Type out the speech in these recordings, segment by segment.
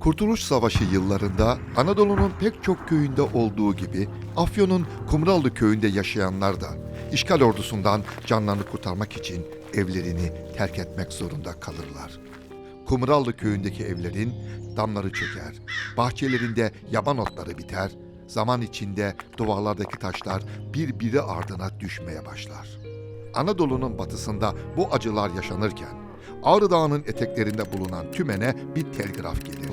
Kurtuluş Savaşı yıllarında Anadolu'nun pek çok köyünde olduğu gibi Afyon'un Kumrallı köyünde yaşayanlar da işgal ordusundan canlarını kurtarmak için evlerini terk etmek zorunda kalırlar. Kumrallı köyündeki evlerin damları çöker, bahçelerinde yaban otları biter, zaman içinde duvarlardaki taşlar birbiri ardına düşmeye başlar. Anadolu'nun batısında bu acılar yaşanırken Ağrı Dağı'nın eteklerinde bulunan Tümen'e bir telgraf gelir.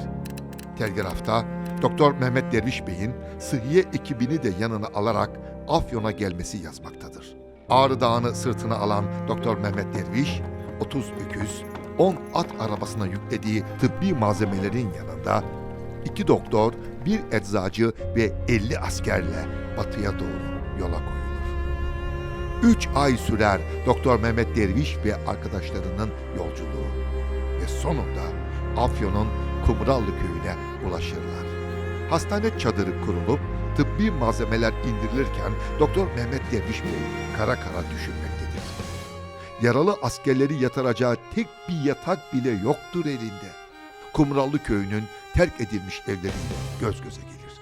Telgrafta Doktor Mehmet Derviş Bey'in sıhhiye ekibini de yanına alarak Afyon'a gelmesi yazmaktadır. Ağrı Dağı'nı sırtına alan Doktor Mehmet Derviş, 30 öküz, 10 at arabasına yüklediği tıbbi malzemelerin yanında iki doktor, bir eczacı ve 50 askerle batıya doğru yola koyulur. Üç ay sürer Doktor Mehmet Derviş ve arkadaşlarının yolculuğu ve sonunda Afyon'un Kumrallı köyüne ulaşırlar. Hastane çadırı kurulup tıbbi malzemeler indirilirken Doktor Mehmet Derviş Bey kara kara düşünmektedir. Yaralı askerleri yatıracağı tek bir yatak bile yoktur elinde. Kumrallı köyünün terk edilmiş evlerinde göz göze gelir.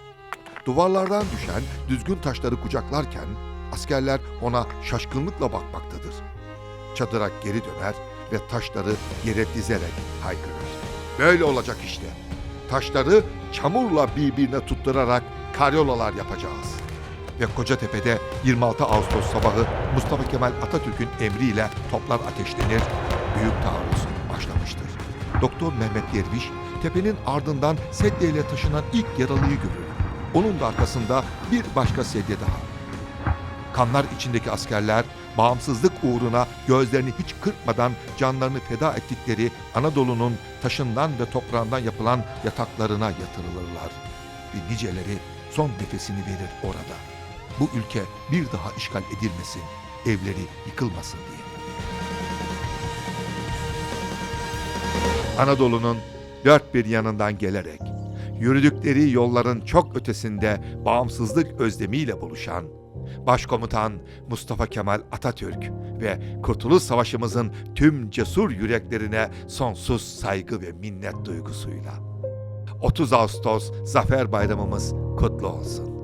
Duvarlardan düşen düzgün taşları kucaklarken askerler ona şaşkınlıkla bakmaktadır. Çadıra geri döner ve taşları yere dizerek haykırır. Böyle olacak işte. Taşları çamurla birbirine tutturarak karyolalar yapacağız. Ve Kocatepe'de 26 Ağustos sabahı Mustafa Kemal Atatürk'ün emriyle toplar ateşlenir, büyük taarruz başlamıştır. Doktor Mehmet Derviş, tepenin ardından sedyeyle taşınan ilk yaralıyı görür. Onun da arkasında bir başka sedye daha. Kanlar içindeki askerler bağımsızlık uğruna gözlerini hiç kırpmadan canlarını feda ettikleri Anadolu'nun taşından ve toprağından yapılan yataklarına yatırılırlar. Ve niceleri son nefesini verir orada. Bu ülke bir daha işgal edilmesin, evleri yıkılmasın diye. Anadolu'nun dört bir yanından gelerek yürüdükleri yolların çok ötesinde bağımsızlık özlemiyle buluşan Başkomutan Mustafa Kemal Atatürk ve Kurtuluş Savaşımızın tüm cesur yüreklerine sonsuz saygı ve minnet duygusuyla. 30 Ağustos Zafer Bayramımız kutlu olsun.